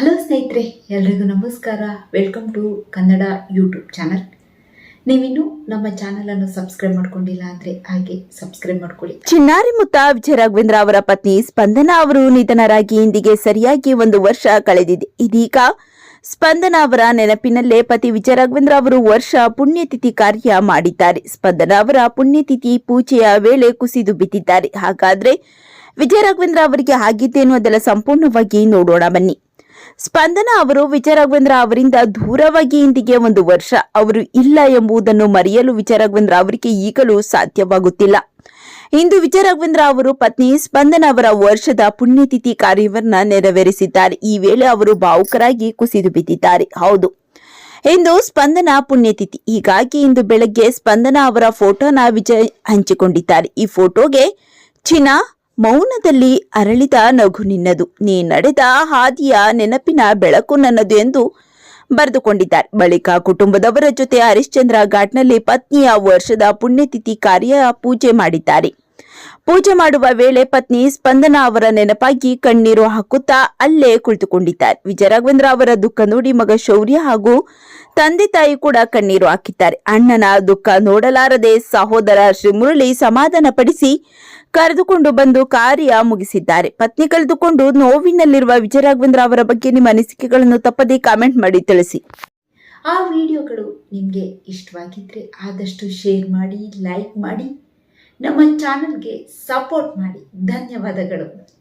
Hello ಸ್ನೇಹಿತರೆ, ಎಲ್ರಿಗೂ ನಮಸ್ಕಾರ. Welcome to Kannada YouTube channel ನೀವಿನ್ನು ನಮ್ಮ ಚಾನಲನ್ನು ಸಬ್ಸ್ಕ್ರೈಬ್ ಮಾಡ್ಕೊಂಡಿಲ್ಲ ಅಂದ್ರೆ ಹಾಗೆ ಸಬ್ಸ್ಕ್ರೈಬ್ ಮಾಡ್ಕೊಳ್ಳಿ. ಚಿನ್ನಾರಿ ಮುತ್ತ ವಿಜಯ ರಾಘವೇಂದ್ರ ಅವರ ಪತ್ನಿ ಸ್ಪಂದನ ಅವರು ನಿಧನರಾಗಿ ಇಂದಿಗೆ ಸರಿಯಾಗಿ ಒಂದು ವರ್ಷ ಕಳೆದಿದೆ. ಇದೀಗ ಸ್ಪಂದನ ಅವರ ನೆನಪಿನಲ್ಲೇ ಪತಿ ವಿಜಯ ರಾಘವೇಂದ್ರ ಅವರು ವರ್ಷ ಪುಣ್ಯತಿಥಿ ಕಾರ್ಯ ಮಾಡಿದ್ದಾರೆ. ಸ್ಪಂದನ ಅವರ ಪುಣ್ಯತಿಥಿ ಪೂಜೆಯ ವೇಳೆ ಕುಸಿದು ಬಿದ್ದಿದ್ದಾರೆ. ಹಾಗಾದ್ರೆ ವಿಜಯ ರಾಘವೇಂದ್ರ ಅವರಿಗೆ ಆಗಿದ್ದೇನು ಅದೆಲ್ಲ ಸಂಪೂರ್ಣವಾಗಿ ನೋಡೋಣ ಬನ್ನಿ. ಸ್ಪಂದನ ಅವರು ವಿಚಾರಗವೇಂದ್ರ ಅವರಿಂದ ದೂರವಾಗಿ ಇಂದಿಗೆ ಒಂದು ವರ್ಷ ಅವರು ಇಲ್ಲ ಎಂಬುದನ್ನು ಮರೆಯಲು ವಿಚಾರಗವೇಂದ್ರ ಅವರಿಗೆ ಈಗಲೂ ಸಾಧ್ಯವಾಗುತ್ತಿಲ್ಲ. ಇಂದು ವಿಚಾರಗವೇಂದ್ರ ಅವರು ಪತ್ನಿ ಸ್ಪಂದನ ಅವರ ವರ್ಷದ ಪುಣ್ಯತಿಥಿ ಕಾರ್ಯವನ್ನ ನೆರವೇರಿಸಿದ್ದಾರೆ. ಈ ವೇಳೆ ಅವರು ಭಾವುಕರಾಗಿ ಕುಸಿದು ಬಿದ್ದಿದ್ದಾರೆ. ಹೌದು. ಇಂದು ಸ್ಪಂದನ ಪುಣ್ಯತಿಥಿ. ಹೀಗಾಗಿ ಇಂದು ಬೆಳಗ್ಗೆ ಸ್ಪಂದನ ಅವರ ಫೋಟೋನ ವಿಜಯ್ ಹಂಚಿಕೊಂಡಿದ್ದಾರೆ. ಈ ಫೋಟೋಗೆ ಚಿನ್ನ ಮೌನದಲ್ಲಿ ಅರಳಿದ ನಗು ನಿನ್ನದು. ನೀ ನಡೆದ ಹಾದಿಯ ನೆನಪಿನ ಬೆಳಕು ನನ್ನದು ಎಂದು ಬರೆದುಕೊಂಡಿದ್ದಾರೆ. ಬಳಿಕ ಕುಟುಂಬದವರ ಜೊತೆ ಹರಿಶ್ಚಂದ್ರ ಘಾಟ್ನಲ್ಲಿ ಪತ್ನಿಯ ವರ್ಷದ ಪುಣ್ಯತಿಥಿ ಕಾರ್ಯ ಪೂಜೆ ಮಾಡಿದ್ದಾರೆ. ಪೂಜೆ ಮಾಡುವ ವೇಳೆ ಪತ್ನಿ ಸ್ಪಂದನ ಅವರ ನೆನಪಾಗಿ ಕಣ್ಣೀರು ಹಾಕುತ್ತಾ ಅಲ್ಲೇ ಕುಳಿತುಕೊಂಡಿದ್ದಾರೆ. ವಿಜಯರಾಘವೇಂದ್ರ ಅವರ ದುಃಖ ನೋಡಿ ಮಗ ಶೌರ್ಯ ಹಾಗೂ ತಂದೆ ತಾಯಿ ಕೂಡ ಕಣ್ಣೀರು ಹಾಕಿದ್ದಾರೆ. ಅಣ್ಣನ ದುಃಖ ನೋಡಲಾರದೆ ಸಹೋದರ ಶ್ರೀ ಮುರಳಿ ಸಮಾಧಾನ ಪಡಿಸಿ ಕರೆದುಕೊಂಡು ಬಂದು ಕಾರ್ಯ ಮುಗಿಸಿದ್ದಾರೆ. ಪತ್ನಿ ಕಳೆದುಕೊಂಡು ನೋವಿನಲ್ಲಿರುವ ವಿಜಯರಾಘವೇಂದ್ರ ಅವರ ಬಗ್ಗೆ ನಿಮ್ಮ ಅನಿಸಿಕೆಗಳನ್ನು ತಪ್ಪದೇ ಕಾಮೆಂಟ್ ಮಾಡಿ ತಿಳಿಸಿ. ಆ ವಿಡಿಯೋಗಳು ನಿಮಗೆ ಇಷ್ಟವಾಗಿದ್ರೆ ಆದಷ್ಟು ಶೇರ್ ಮಾಡಿ, ಲೈಕ್ ಮಾಡಿ. ನಮ್ಮ ಚಾನಲ್ಗೆ ಸಪೋರ್ಟ್ ಮಾಡಿ. ಧನ್ಯವಾದಗಳು.